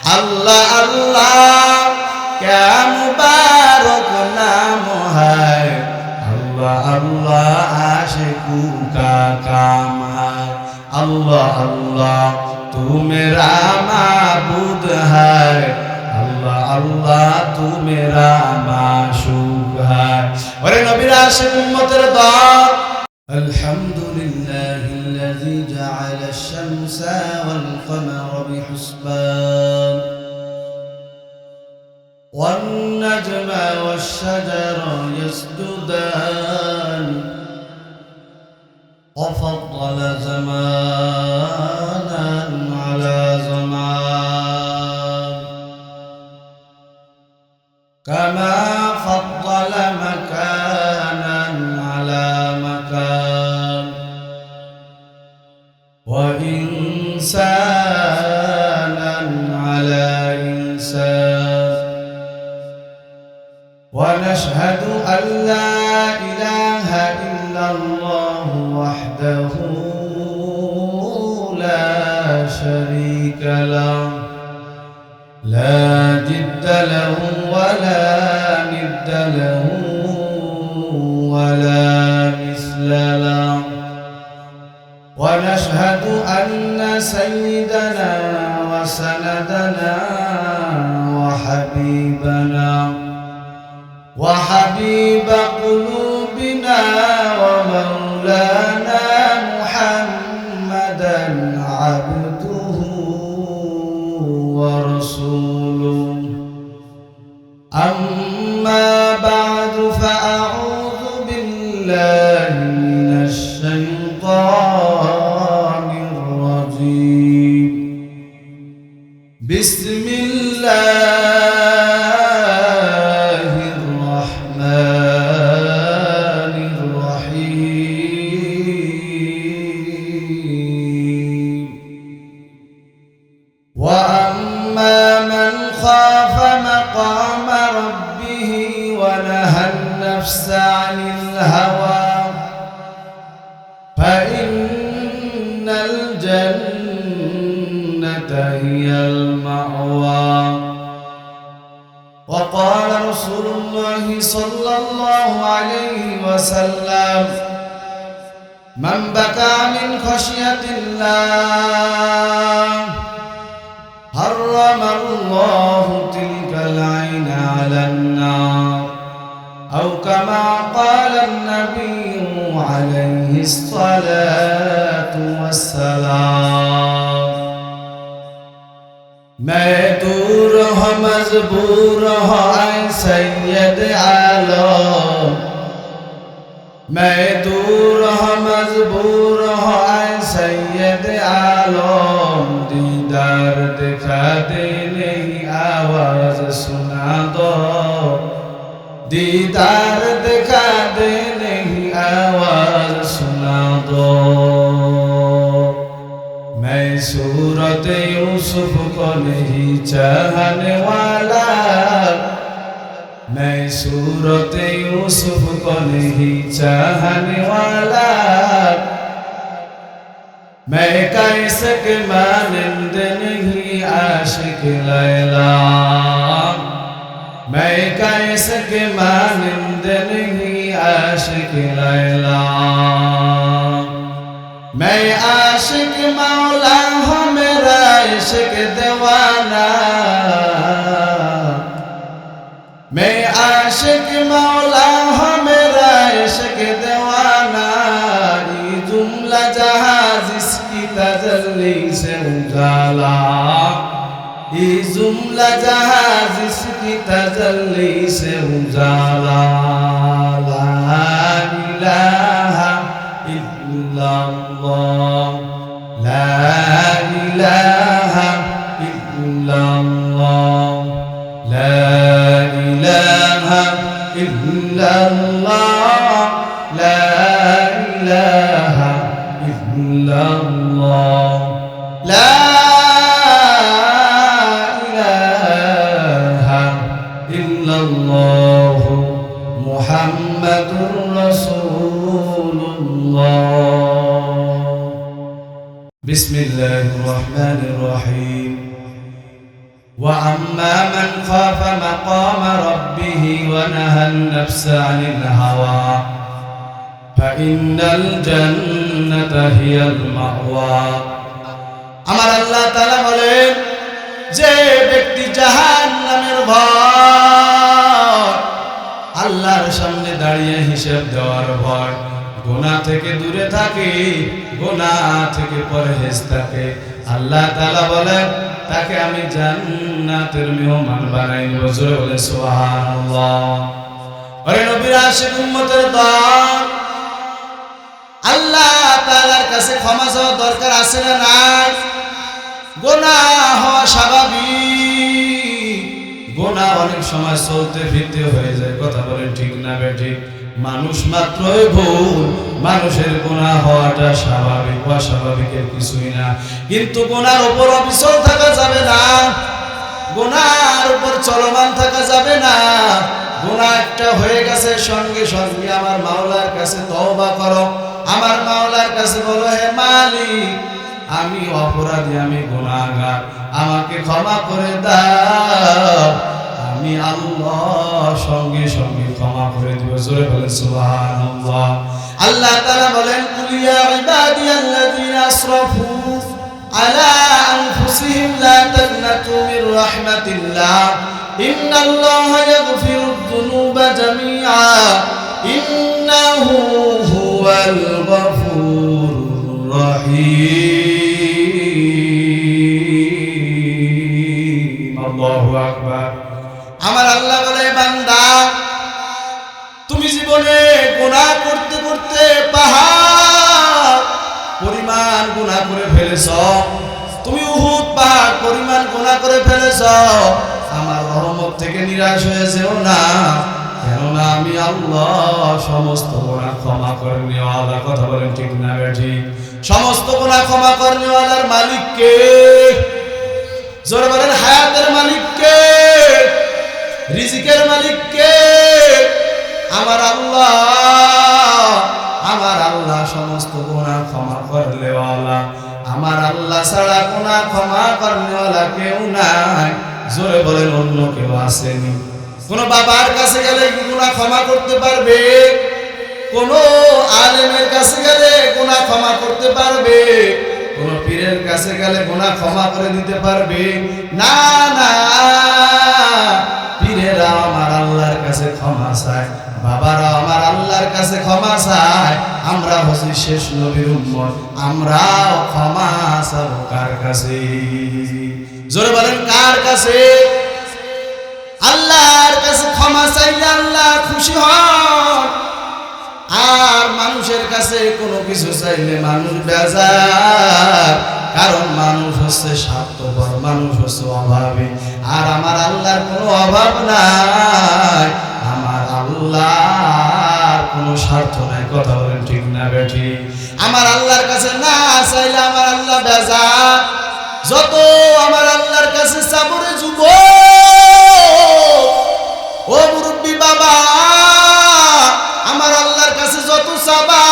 আল্লাহ আল্লাহ क्या मुबारक नाम है अल्लाह अल्लाह आशिकू का काम है अल्लाह अल्लाह तू मेरा माबूद है अल्लाह अल्लाह तू मेरा माशूक है और नबीर आशिक उम्मतेर दल الحمد لله الذي جعل الشمس والقمر بحسبان والنجم والشجر يسجدان وفضل زمانا لا شريك له. لا جد له ولا ند له ولا مثل له. ونشهد أن سيدنا وسندنا وحبيبنا وحبيب ورسوله أما ونهى النفس عن الهوى. فإن الجنة هي المأوى. وقال رسول الله صلى الله عليه وسلم من بكى من خشية الله حرم الله تلك العين على النار. أو كما قال النبي عليه الصلاة والسلام. ما يدورها مزبورها عن سيد اے ما عالم مزبورها دور سيد مجبور ہو اے سید عالم دیدار دکھا آواز سنا دو دیدار دکھا دے نہیں آواز سنا دو میں صورت یوسف کو نہیں چاہنے والا میں صورت یوسف کو نہیں چاہنے والا میں کیسے کہ مانند نہیں عاشق لیلہ मैं کیسے के مانند نہیں عاشق لیلا मैं عاشق مولا ہوں میرا عشق دیوانہ मैं عاشق مولا ہوں میرا عشق دیوانہ یہ جملہ جہاز اس کی تجلی سے ای جمله جہاز کی تجلی سے اجالا لا الہ الا اللہ لا الہ الا اللہ لا الہ الا اللہ আল্লাহর সামনে দাঁড়িয়ে হিসেব দেওয়ার ভয়। গোনা থেকে দূরে থাকে গোনা থেকে পরহেজ থাকে। আল্লাহ তাআলা বলেন, তাকে আমি জান্নাতের মেহমান বানাই দেব বলে, সুবহানাল্লাহ। আরে নবীর আশিক উম্মতের দল, আল্লাহ তাআলার কাছে ক্ষমা চাওয়ার দরকার আছে না গোনা হওয়া স্বাভাবিক। গোনা অনেক সময় চলতে ফিরতে হয়ে যায়। কথা বলেন ঠিক না বেঠিক মানুষ মাত্রই ভুল, মানুষের গোনা হওয়াটা স্বাভাবিক অস্বাভাবিকের কিছুই না। কিন্তু গোনার উপর অবিচল থাকা যাবে না, গোনার উপর চলমান থাকা যাবে না। গোনা একটা হয়ে গেছে, সঙ্গে সঙ্গে আমার মাওলার কাছে তওবা করো। আমার মাওলার কাছে বলো, হে মালিক, আমি অপরাধী, আমি গুনাহগার। আমাকে ক্ষমা করে দাও। আমি আল্লাহ সঙ্গে সঙ্গে ক্ষমা করে দিব। জোরে বলে সুবহানাল্লাহ। আল্লাহ তাআলা বলেন কুলিয়া ইবাদিয়াল্লাযীনা আসরাফু আলা আনফুসিহিম লা তাকনাতু মির রাহমাতিল্লাহ। ইন্নাল্লাহা ইয়াগফিরুদ যুনুবা জামিআ। ইন্নাহু হুয়াল গফুরুর রহিম। আল্লাহু আকবার। আমার আল্লাহ বলে, বান্দা, তুমি জীবনে গুনাহ করতে করতে পাহাড় পরিমাণ গুনাহ করে ফেলেছ। তুমি উহুদ পাহাড় পরিমাণ গুনাহ করে ফেলেছ। আমার রহমত থেকে নিরাশ হয়েছেও না, কেননা আমি আল্লাহ সমস্ত গোনা ক্ষমা করে নেওয়ালা কথা বলেন ঠিক না ঠিক। সমস্ত গোনা ক্ষমা করে নেওয়ালার মালিক কে জোরে বলেন, হায়াতের মালিক রিজিকের মালিক কে? আমার আল্লাহ। আমার আল্লাহ সমস্ত গুনাহ ক্ষমা করলেওয়ালা। আমার আল্লাহ ছাড়া গুনাহ ক্ষমা করলেওয়ালা কেউ নাই। জোরে বলেন, অন্য কেউ আসেনি। কোন বাবার কাছে গেলে গুনাহ ক্ষমা করতে পারবে? কোন আলেমের কাছে গেলে গুনাহ ক্ষমা করতে পারবে? কোন পীরের কাছে গেলে গুনাহ ক্ষমা করে দিতে পারবে? না না। পীরেরা আমার আল্লাহর কাছে ক্ষমা চায় বাবারা আমার আল্লাহর কাছে ক্ষমা চায় আমরা হচ্ছি শেষ নবীর উম্মত ক্ষমা চাবো কার কাছে? জোরে বলেন, কার কাছে? আল্লাহর কাছে ক্ষমা আল্লাহ খুশি হন। আর মানুষের কাছে কোনো কিছু চাইলে মানুষ বেজার। কারণ মানুষ হচ্ছে স্বার্থপর, মানুষ হচ্ছে অভাবী। আর আমার আল্লাহর কোনো অভাব নাই। আমার আল্লাহর কোনো স্বার্থ নাই। কথা বলেন ঠিক না বেঠি আমার আল্লাহর কাছে না চাইলে আমার আল্লাহ বেজার। যত আমার আল্লাহর কাছে সাবরে যুব। ও মুরব্বী বাবা, আমার আল্লাহর কাছে যত চাবা,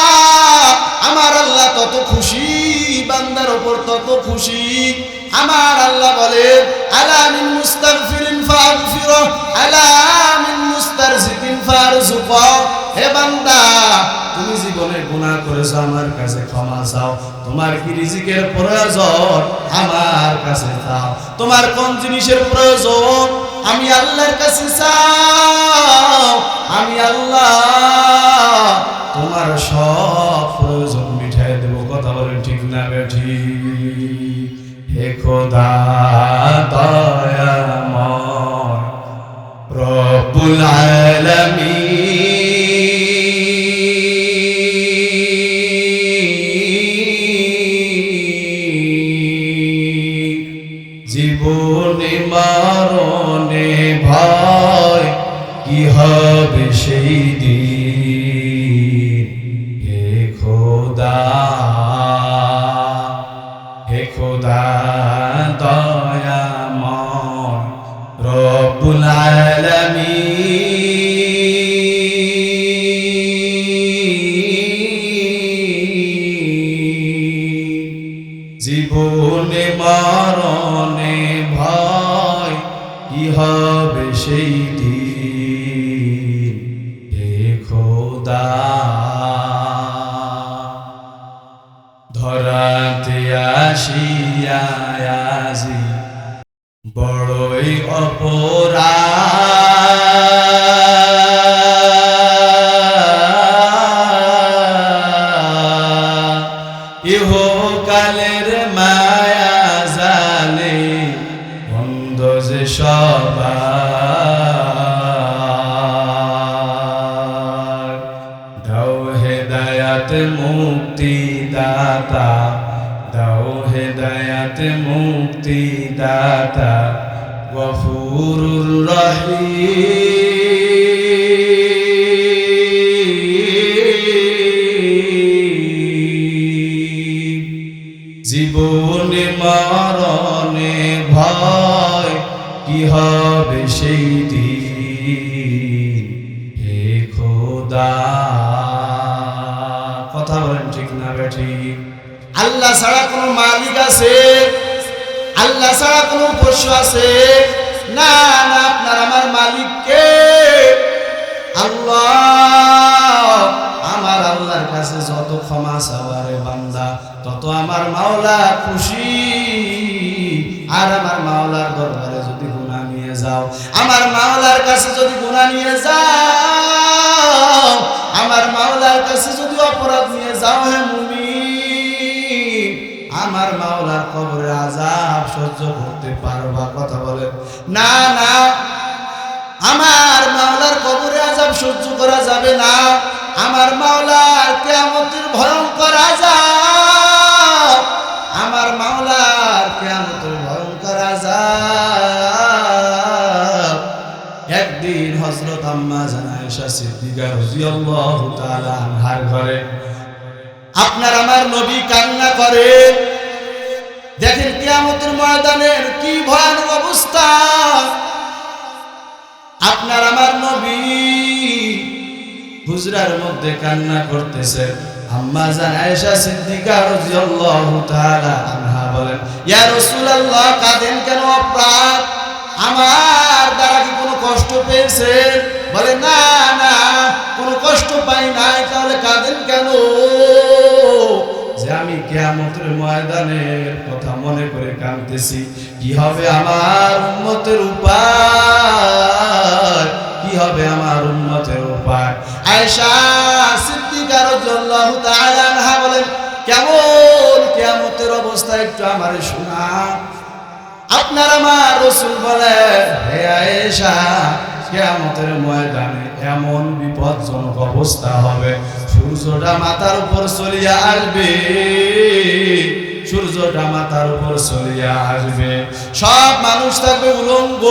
আমার আল্লাহ তত খুশি, বান্দার ওপর তত খুশি। আমার আল্লাহ বলে আলা মিন মুস্তাগফিরিন ফাগফির আলা মিন মুস্তারজিকিন ফারজুক হে বান্দা, তুমি জীবনে গুনাহ করেছ, আমার কাছে ক্ষমা চাও। তোমার কি রিজিকের প্রয়োজন? আমার কাছে চাও। তোমার কোন জিনিসের প্রয়োজন? আমি আল্লাহর কাছে চাও। আমি আল্লাহ, তোমার সব খোদা দয়াময় রব্বুল আলামিন মরণে ভয় কি হবে সেই দিন? ধরাতে আসিয়া বড়ই অপরাধ। ইহকালের মায়া জানে সবার। দাও হেদায়াত মুক্তি দাতা দাও হেদায়াত মুক্তি দাতা হবে সেই দিন। হে খোদা। কথা বলেন ঠিক না বেঠি আল্লাহ ছাড়া কোনো মালিক আছে? আল্লাহ ছাড়া কোনো পশু আছে? না না, আপনার আমার মালিককে আল্লাহ, আমার আল্লাহর কাছে যত ক্ষমা চাওয়ারে বান্দা, তত আমার মাওলা খুশি, আর আমার মাওলার আমার মাওলার কাছে যদি গুণা নিয়ে যাও, আমার মাওলার কাছে যদি অপরাধ নিয়ে যাও, হে মুমিন, আমার মাওলার কবরে আজাব সহ্য করতে পারবা, কথা বলে না না, আমার মাওলার কবরে আজাব সহ্য করা যাবে না। আমার মাওলার কেয়ামতের ভয়ঙ্কর আজাব আপনার আমার নবী কান্না করে। দেখেন কিয়ামতের ময়দানের কি ভয়ানক অবস্থা। আপনার আমার নবী হুজরার মধ্যে কান্না করতেছে। আম্মা আনহা কেন আমার দ্বারা কি কোনো কষ্ট পেয়েছেন? বলে, না না, কোনো কষ্ট পাই নাই, তাহলে কাঁদেন কেন? যে আমি কেয়ামতের ময়দানের কথা মনে করে কাঁদতেছি, কি হবে আমার উন্মতের উপায়? কি হবে আমার উন্মতের উপায়? আয়েশা সিদ্দিকা রাদিয়াল্লাহু তাআলা আনহা বলেন, কেমন কেয়ামতের অবস্থা একটু আমারে শোনা। আপনার আমার রসুল বলেন, হে আয়েশা কেয়ামতের ময়দানে এমন বিপজ্জনক অবস্থা হবে। সূর্যটা মাথার উপর চলিয়া আসবে। সূর্যটা মাথার উপর চলিয়া আসবে। সব মানুষ থাকবে উলঙ্গ।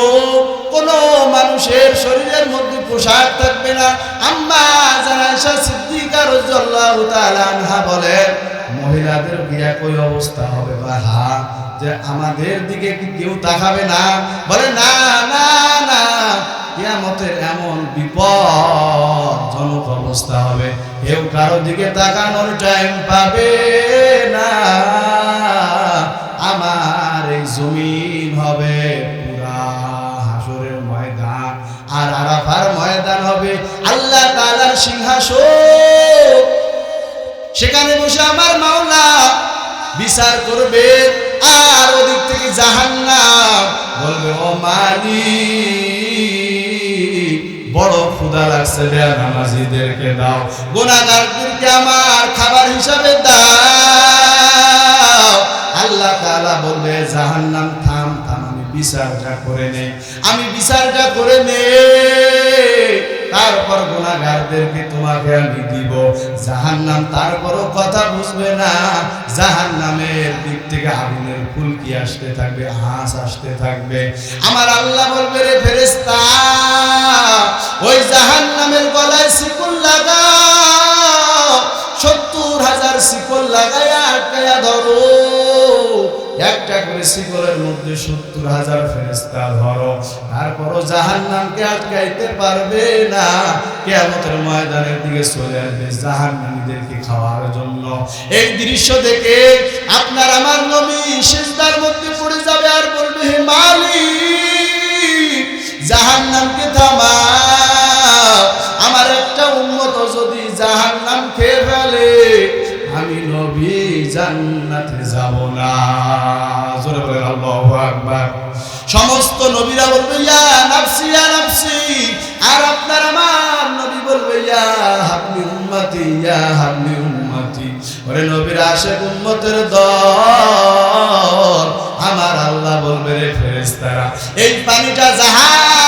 কোন মানুষের শরীরের মধ্যে পোশাক থাকবে না। আম্মা জানাইশা সিদ্দিকা রাদিয়াল্লাহু তাআলা আনহা বলেন, মহিলাদের কি একই অবস্থা হবে বা হা যে আমাদের দিকে কি কেউ তাকাবে না? বলে, না না না। কিয়ামতের এমন বিপদজনক অবস্থা হবে। কেউ কারও দিকে তাকানোর টাইম পাবে না। আমার এই জমিন হবে পুরা হাসরের ময়দান, আর আরাফার ময়দান হবে আল্লাহ তাআলার সিংহাসন। সেখানে বসে আমার মাওলা বিচার করবে, আর ওদিক থেকে জাহান্নাম বলবে, ও মালি বড় ক্ষুধা দাও। গুনাহগারদেরকে আমার খাবার হিসাবে দাও। আল্লাহ বলবে থাম থাম, আমি বিচারটা করে নেই। আমি বিচারটা করে নেই। তারপর গুণাগারদেরকে তোমাকে আমি দিব। জাহান্নাম, তারপরও কথা বুঝবে না। জাহান্নামের দিক থেকে আগুনের ফুলকি আসতে থাকবে? হাঁস আসতে থাকবে। আমার আল্লাহ বলবে, রে ফেরেস্তা একটা করে শিকলের মধ্যে সত্তর হাজার ফেরেস্তা ধরো। তারপরও জাহান নামকে আটকাইতে পারবে না। কেয়ামতের ময়দানের দিকে চলে আসবে জাহান নামীদেরকে খাওয়ার জন্য। এই দৃশ্য দেখে আপনার আমার নবী সিজদার মধ্যে পড়ে যাবে আর বলবে, হে মালিক, জাহান্নামকে থামাও। আমার একটা উন্মত যদি জাহান নাম খেয়ে ফেলে আমি নবী জান্নাতে যাব না। জোরে বলেন, আল্লাহু আকবার। সমস্ত নবীরা বলবে, ইয়া নাফসি ইয়া নাফসি। আর আপনার আমার নবী বলবে, ইয়া হাবলি উম্মতি, ইয়া হাবলি উম্মতি। ওরে নবীর আশেক উম্মতের দল। আমার আল্লাহ বলবে রে ফেরেশতারা, এই পানিটা জাহান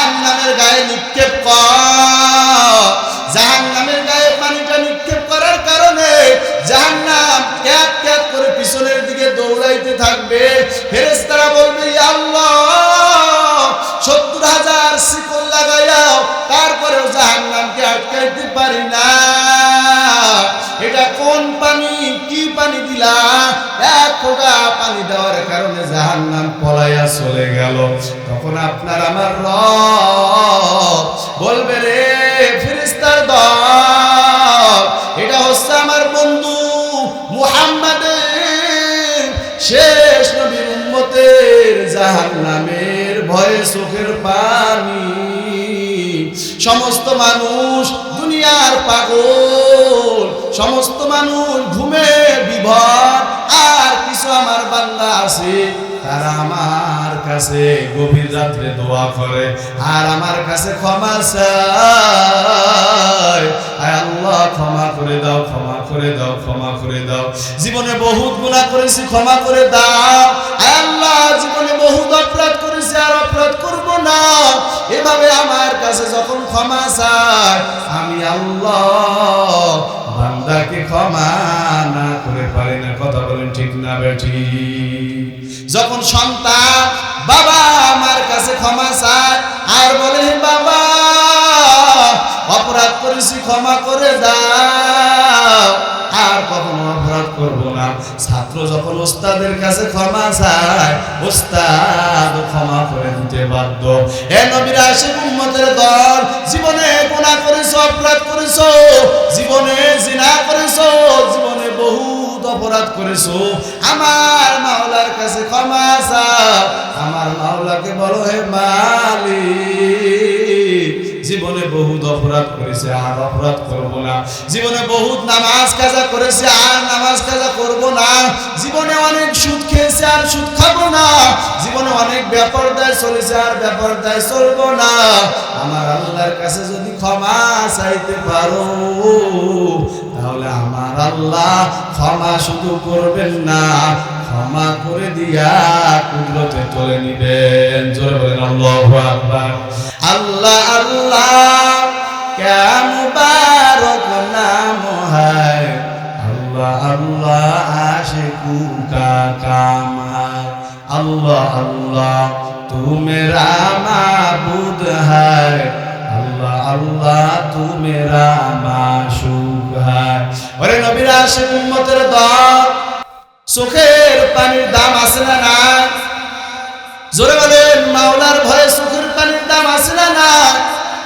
থাকবে ফেরেশতারা বলবে আল্লাহ, সত্তর হাজার শিকল লাগাইয়াও তারপরেও জাহান নামকে আটকাইতে পারি না। এটা কোন পানি, কি পানি দিলা? পানি দেওয়ার কারণে জাহান নাম পলাইয়া চলে গেল। তখন আপনার আমার বলবে, রে ফিরিস্তার দল উম্মতের জাহান নামের ভয়ে চোখের পানি। সমস্ত মানুষ দুনিয়ার পাগল সমস্ত মানুষ ঘুমে কিছু আমার বান্দা আছে, তারা আমার কাছে গভীর রাত্রে দোয়া করে। আর আমার কাছে ক্ষমা চায়। আল্লাহ, ক্ষমা করে দাও, ক্ষমা করে দাও, ক্ষমা করে দাও। জীবনে বহুত গুনাহ করেছি, ক্ষমা করে দাও। আল্লাহ, জীবনে বহুত অপরাধ করেছি, আর অপরাধ করব না। এভাবে আমার কাছে যখন ক্ষমা চায়, আমি আল্লাহ বান্দাকে ক্ষমা না ঠিক না বেঠি। যখন সন্তান, বাবা, আমার কাছে ক্ষমা চায়। আর বলে, বাবা, অপরাধ করেছি, ক্ষমা করে দাও। আর কখনো অপরাধ করব না। ছাত্র যখন ওস্তাদের কাছে ক্ষমা চায়, ওস্তাদ ক্ষমা করে দিতে বাধ্য। হে নবীর আশিক উম্মতের দল, জীবনে অপরাধ করেছ? আমার মাওলার কাছে ক্ষমা চাও। আমার মাওলাকে বলো, হে মালিক, জীবনে বহুত অপরাধ করেছে, আর অপরাধ করব না। জীবনে বহুত নামাজ কাজা করেছে, আর নামাজ কাজা করব না। জীবনে অনেক সুদ খেয়েছে, আর সুদ খাব না। জীবনে অনেক ব্যাপার দায় চলেছে, আর ব্যাপার দায় চলবো না। আমার আল্লাহর কাছে যদি ক্ষমা চাইতে পারো বলে, আমার আল্লাহ ক্ষমা শুধু করবেন না, ক্ষমা করে দিয়া কুদরতে চলে নিবেন। জোরে বলেন, আল্লাহ আল্লাহ নাম হায়। আল্লাহ আল্লাহ, আশিকু কা আল্লাহ আল্লাহ, তুমি রামা মাবুদ আল্লাহ আল্লাহ, তুমি ওরে নবীর আশিক উম্মতের দল। সুখের পানির দাম আছে না জোরে বলেন, মাওলার ভয়ে সুখের পানির দাম আছে না